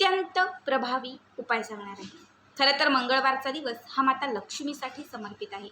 अत्यंत प्रभावी उपाय सांगणार आहे. खरं तर मंगळवारचा दिवस हा माता लक्ष्मीसाठी समर्पित आहे.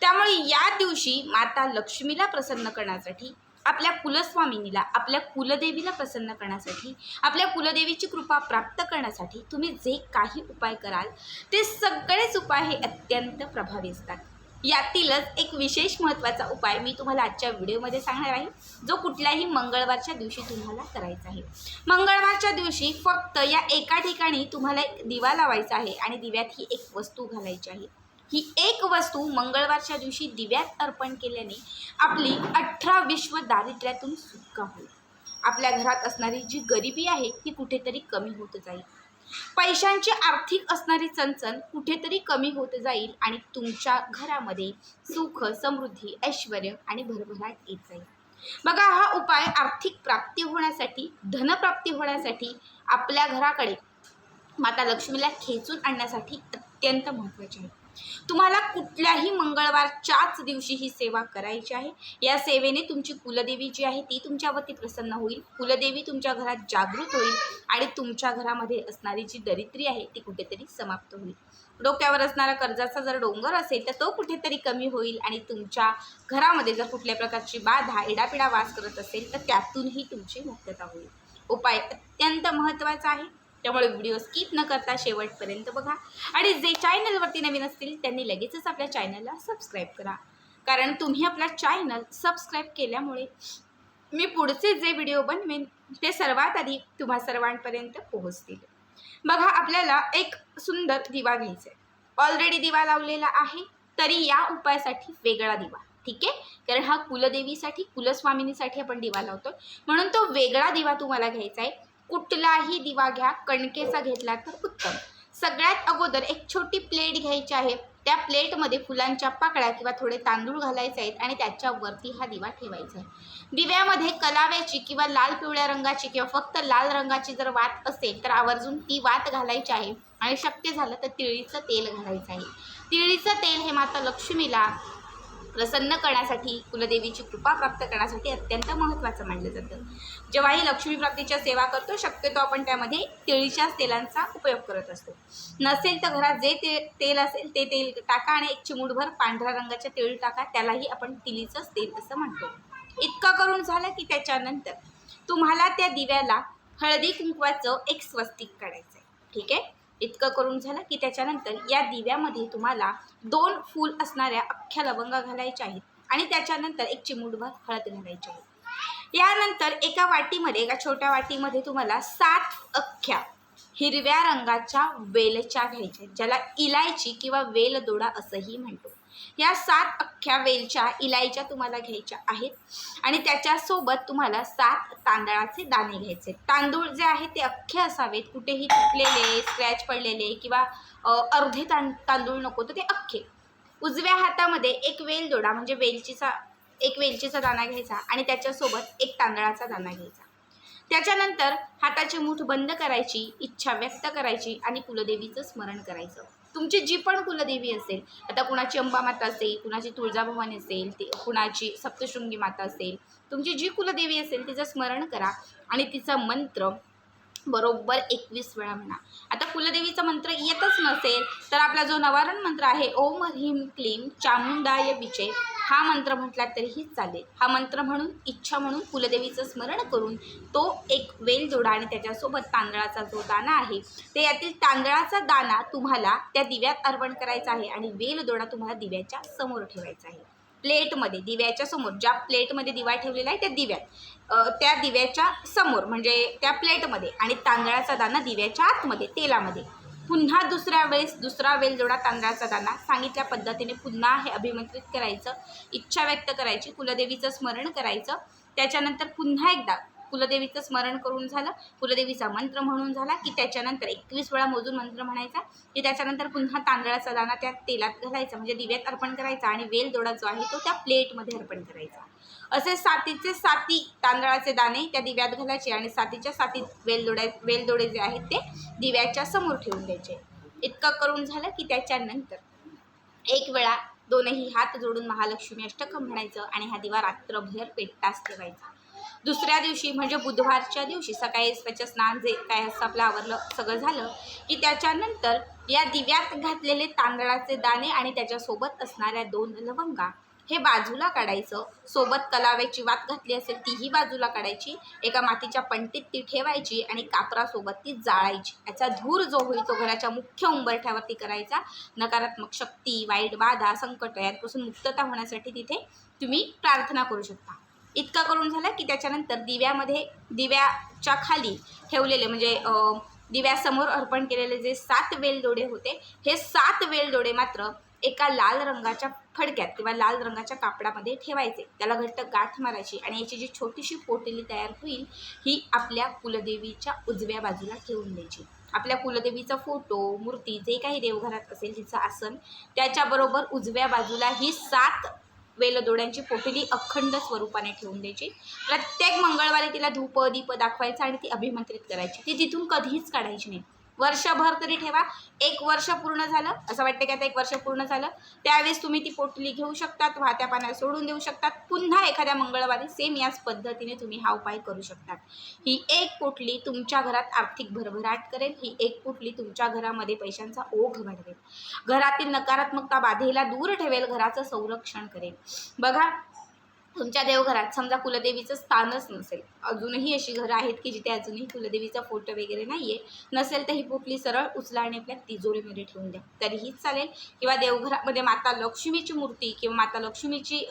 त्यामुळे या दिवशी माता लक्ष्मीला प्रसन्न करण्यासाठी आपल्या कुलस्वामिनीला आपल्या कुलदेवीला प्रसन्न करण्यासाठी आपल्या कुलदेवीची कृपा प्राप्त करण्यासाठी तुम्ही जे काही उपाय कराल ते सगळेच उपाय हे अत्यंत प्रभावी असतात. यातीलच एक विशेष महत्त्वाचा उपाय मी तुम्हाला आजच्या व्हिडिओमध्ये सांगणार आहे जो कुठल्याही मंगळवारच्या दिवशी तुम्हाला करायचा आहे. मंगळवारच्या दिवशी फक्त या एका ठिकाणी तुम्हाला एक दिवा लावायचा आहे आणि दिव्यात ही एक वस्तू घालायची आहे. ही एक वस्तू मंगळवारच्या दिवशी दिव्यात अर्पण केल्याने आपली अठरा विश्व दारिद्र्यातून सुटका होईल. आपल्या घरात असणारी जी गरिबी आहे ती कुठेतरी कमी होत जाईल. पैशांची आर्थिक असणारी चणचण कुठेतरी कमी होत जाईल आणि तुमच्या घरामध्ये सुख समृद्धी ऐश्वर आणि भरभराट येत जाईल. बघा हा उपाय आर्थिक प्राप्ती होण्यासाठी धनप्राप्ती होण्यासाठी आपल्या घराकडे माता लक्ष्मीला खेचून आणण्यासाठी अत्यंत महत्त्वाचे आहे. तुम्हाला कुठल्याही मंगळवारच्याच दिवशी ही सेवा करायची आहे. या सेवेने तुमची कुलदेवी जी आहे ती तुमच्यावरती प्रसन्न होईल. कुलदेवी तुमच्या घरात जागृत होईल आणि तुमच्या घरामध्ये असणारी जी दरिद्री आहे ती कुठेतरी समाप्त होईल. डोक्यावर असणारा कर्जाचा जर डोंगर असेल तर तो कुठेतरी कमी होईल आणि तुमच्या घरामध्ये जर कुठल्या प्रकारची बाधा एडापिडा वास करत असेल तर त्यातूनही तुमची मुक्तता होईल. उपाय अत्यंत महत्त्वाचा आहे. त्यामुळे व्हिडिओ स्किप न करता शेवटपर्यंत बघा. आणि जे चॅनलवरती नवीन असतील त्यांनी लगेचच आपल्या चॅनलला सबस्क्राईब करा. कारण तुम्ही आपला चॅनल सबस्क्राईब केल्यामुळे मी पुढचे जे व्हिडिओ बनवेन ते सर्वात आधी तुम्हा सर्वांपर्यंत पोहोचतील. बघा आपल्याला एक सुंदर दिवा घ्यायचा आहे ऑलरेडी दिवा लावलेला आहे तरी या उपायासाठी वेगळा दिवा. ठीक आहे? कारण हा कुलदेवीसाठी कुलस्वामिनीसाठी आपण दिवा लावतो म्हणून तो वेगळा दिवा तुम्हाला घ्यायचा आहे कुठलाही दिवा घ्या कणकेचा घेतला तर उत्तम. सगळ्यात अगोदर एक छोटी प्लेट घ्यायची आहे. त्या प्लेटमध्ये फुलांच्या पाकळ्या किंवा थोडे तांदूळ घालायचे आहेत आणि त्याच्यावरती हा दिवा ठेवायचा आहे. दिव्यामध्ये कलाव्याची किंवा लाल पिवळ्या रंगाची किंवा फक्त लाल रंगाची जर वात असेल तर आवर्जून ती वात घालायची आहे. आणि शक्य झालं तर तिळीचं तेल घालायचं आहे. तिळीचं तेल हे माता लक्ष्मीला प्रसन्न करण्यासाठी कुलदेवीची कृपा प्राप्त करण्यासाठी अत्यंत महत्त्वाचं मानलं जातं. जेव्हाही लक्ष्मी प्राप्तीच्या सेवा करतो शक्यतो आपण त्यामध्ये तिळीच्याच तेलांचा उपयोग करत असतो. नसेल तर घरात जे ते तेल असेल ते तेल टाका आणि एक चिमूटभर पांढऱ्या रंगाचे तेल टाका त्यालाही आपण तिळीचंच तेल असं म्हणतो. इतकं करून झालं की त्याच्यानंतर तुम्हाला त्या दिव्याला हळदी कुंकवाचं एक स्वस्तिक काढायचं आहे ठीक आहे? इतकं करून झालं की त्याच्यानंतर या दिव्यामध्ये तुम्हाला दोन फूल असणाऱ्या अख्ख्या लवंगा घालायच्या आहेत आणि त्याच्यानंतर एक चिमूटभर हळद घालायची आहे यानंतर एका वाटीमध्ये एका छोट्या वाटीमध्ये तुम्हाला सात अख्ख्या हिरव्या रंगाच्या वेलच्या घ्यायच्या ज्याला इलायची किंवा वेलदोडा असंही म्हणतो. या सात अख्ख्या वेलच्या इलायच्या तुम्हाला घ्यायच्या आहेत. आणि त्याच्यासोबत तुम्हाला सात तांदळाचे दाणे घ्यायचे. तांदूळ जे आहेत ते अख्खे असावेत. कुठेही तुटलेले स्क्रॅच पडलेले किंवा अर्धे तां तांदूळ नको तर ते अख्खे. उजव्या हातामध्ये एक वेल दोडा म्हणजे वेलचीचा एक वेलचीचा दाणा घ्यायचा आणि त्याच्यासोबत एक तांदळाचा दाणा घ्यायचा. त्याच्यानंतर हाताची मूठ बंद करायची इच्छा व्यक्त करायची आणि कुलदेवीचं स्मरण करायचं. तुमची जी पण कुलदेवी असेल आता कुणाची अंबा माता असेल कुणाची तुळजाभवानी असेल ती कुणाची सप्तशृंगी माता असेल तुमची जी कुलदेवी असेल तिचं स्मरण करा आणि तिचा मंत्र बरोबर एकवीस वेळा म्हणा. आता कुलदेवीचा मंत्र येतच नसेल तर आपला जो नवारण मंत्र आहे ओम ह्रीम क्लीम चामुंडाय विजय. हा मंत्र म्हटला तरीही चालेल. हा मंत्र म्हणून इच्छा म्हणून कुलदेवीचं स्मरण करून तो एक वेल जोडा आणि त्याच्यासोबत तांदळाचा जो दाणा आहे ते यातील तांदळाचा दाणा तुम्हाला त्या दिव्यात अर्पण करायचा आहे आणि वेल दोडा तुम्हाला दिव्याच्या समोर ठेवायचा आहे. प्लेटमध्ये दिव्याच्या समोर ज्या प्लेटमध्ये दिवा ठेवलेला आहे त्या दिव्यात. त्या दिव्याच्या समोर म्हणजे त्या प्लेटमध्ये आणि तांदळाचा दाणा दिव्याच्या आतमध्ये तेलामध्ये. पुन्हा दुसऱ्या वेळेस दुसरा वेलजोडा तांदळाचा दाणा सांगितल्या पद्धतीने पुन्हा हे अभिमंत्रित करायचं. इच्छा व्यक्त करायची. कुलदेवीचं स्मरण करायचं. त्याच्यानंतर पुन्हा एकदा कुलदेवीचं स्मरण करून झालं कुलदेवीचा मंत्र म्हणून झाला की त्याच्यानंतर एकवीस वेळा मोजून मंत्र म्हणायचा की त्याच्यानंतर पुन्हा तांदळाचा दाना त्या तेलात घालायचा म्हणजे दिव्यात अर्पण करायचा आणि वेल दोडा जो आहे तो त्या प्लेटमध्ये अर्पण करायचा. असे सातीचे साती तांदळाचे दाणे त्या दिव्यात घालायचे आणि सातीच्या साती वेलदोड्या वेलदोडे जे आहेत ते दिव्याच्या समोर ठेवून द्यायचे. इतकं करून झालं की त्याच्यानंतर एक वेळा दोनही हात जोडून महालक्ष्मी अष्टकं म्हणायचं आणि हा दिवा रात्रभर पेटताच ठेवायचा. दुसऱ्या दिवशी म्हणजे बुधवारच्या दिवशी सकाळी त्याचं स्नान जे काय असं आपलं आवरलं सगळं झालं की त्याच्यानंतर या दिव्यात घातलेले तांदळाचे दाणे आणि त्याच्यासोबत असणाऱ्या दोन लवंगा हे बाजूला काढायचं. सोबत कलाव्याची वात घातली असेल तीही बाजूला काढायची. एका मातीच्या पंटीत ती ठेवायची आणि कापरासोबत ती जाळायची. याचा धूर जो होईल तो घराच्या मुख्य उंबरठ्यावरती करायचा. नकारात्मक शक्ती वाईट बाधा संकट यापासून मुक्तता होण्यासाठी तिथे तुम्ही प्रार्थना करू शकता. इतका करून झाला की त्याच्यानंतर दिव्यामध्ये दिव्याच्या खाली ठेवलेले म्हणजे दिव्यासमोर अर्पण केलेले जे सात वेलदोडे होते हे सात वेलदोडे मात्र एका लाल रंगाच्या फडक्यात किंवा लाल रंगाच्या कापडामध्ये ठेवायचे. त्याला घट्ट गाठ मारायची आणि याची जी छोटीशी पोटली तयार होईल ही आपल्या कुलदेवीच्या उजव्या बाजूला ठेवून द्यायची. आपल्या कुलदेवीचा फोटो मूर्ती जे काही देवघरात असेल तिचं आसन त्याच्याबरोबर उजव्या बाजूला ही सात वेलदोड्यांची पोटली अखंड स्वरूपाने ठेवून द्यायची. प्रत्येक मंगळवारी तिला धूप दीप दाखवायचा आणि ती अभिमंत्रित करायची. ती तिथून कधीच काढायची नाही. वर्षभर तरी ठेवा. एक वर्ष पूर्ण झालं. असं वाटतं की आता एक वर्ष पूर्ण झालं. त्यावेळेस तुम्ही ती पोटली घेऊ शकतात वाहत्या पाण्यात सोडून देऊ शकतात. पुन्हा एखाद्या मंगळवारी सेम याच पद्धतीने तुम्ही हा उपाय करू शकतात. ही एक पोटली तुमच्या घरात आर्थिक भरभराट करेल. ही एक पोटली तुमच्या घरामध्ये पैशांचा ओघ वाढवेल. घरातील नकारात्मकता बाधेला दूर ठेवेल. घराचं संरक्षण करेल. बघा तुमच्या देवघरात समजा कुलदेवीचं स्थानच नसेल अजूनही अशी घरं आहेत की जिथे अजूनही कुलदेवीचा फोटो वगैरे नाही आहे नसेल तर ही पोटली सरळ उचला आणि आपल्या तिजोरीमध्ये ठेवून द्या. तरीही चालेल. किंवा देवघरामध्ये माता लक्ष्मीची मूर्ती किंवा माता लक्ष्मीची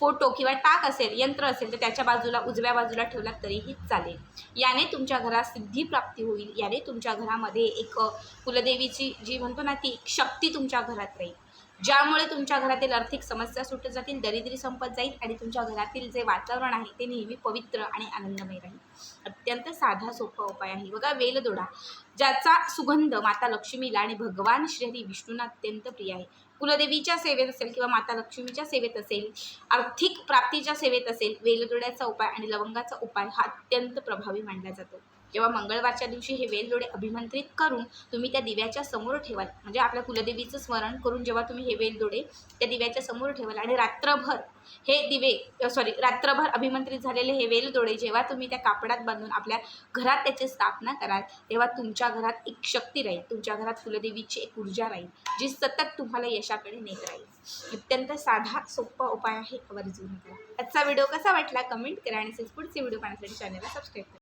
फोटो किंवा टाक असेल यंत्र असेल तर त्याच्या बाजूला उजव्या बाजूला ठेवला तरीही चालेल. याने तुमच्या घरात सिद्धी प्राप्ती होईल. याने तुमच्या घरामध्ये एक कुलदेवीची जी म्हणतो ना ती एक शक्ती तुमच्या घरात राहील. ज्यामुळे तुमच्या घरातील आर्थिक समस्या सुटत जातील दरिद्री संपत जाईल आणि तुमच्या घरातील जे वातावरण आहे ते नेहमी पवित्र आणि आनंदमय राहील. अत्यंत साधा सोपा उपाय आहे. बघा वेलदोडा ज्याचा सुगंध माता लक्ष्मीला आणि भगवान श्री विष्णूंना अत्यंत प्रिय आहे. कुलदेवीच्या सेवेत असेल किंवा माता लक्ष्मीच्या सेवेत असेल आर्थिक प्राप्तीच्या सेवेत असेल वेलदोड्याचा उपाय आणि लवंगाचा उपाय हा अत्यंत प्रभावी मानला जातो. जेव्हा मंगळवारच्या दिवशी हे वेलदोडे अभिमंत्रित करून तुम्ही त्या दिव्याच्या समोर ठेवाल. म्हणजे आपल्या कुलदेवीचं स्मरण करून जेव्हा तुम्ही हे वेलदोडे त्या दिव्याच्या समोर ठेवाल आणि रात्रभर हे दिवे सॉरी रात्रभर अभिमंत्रित झालेले हे वेलदोडे जेव्हा तुम्ही त्या कापडात बांधून आपल्या घरात त्याची स्थापना कराल तेव्हा तुमच्या घरात एक शक्ती राहील. तुमच्या घरात कुलदेवीची एक ऊर्जा राहील जी सतत तुम्हाला यशाकडे नेत राहील. अत्यंत साधा सोपा उपाय आहे आवर्जून करा. आजचा व्हिडिओ कसा वाटला? कमेंट करा आणि पुढचे व्हिडिओ पाहण्यासाठी चॅनलला सबस्क्राईब करा.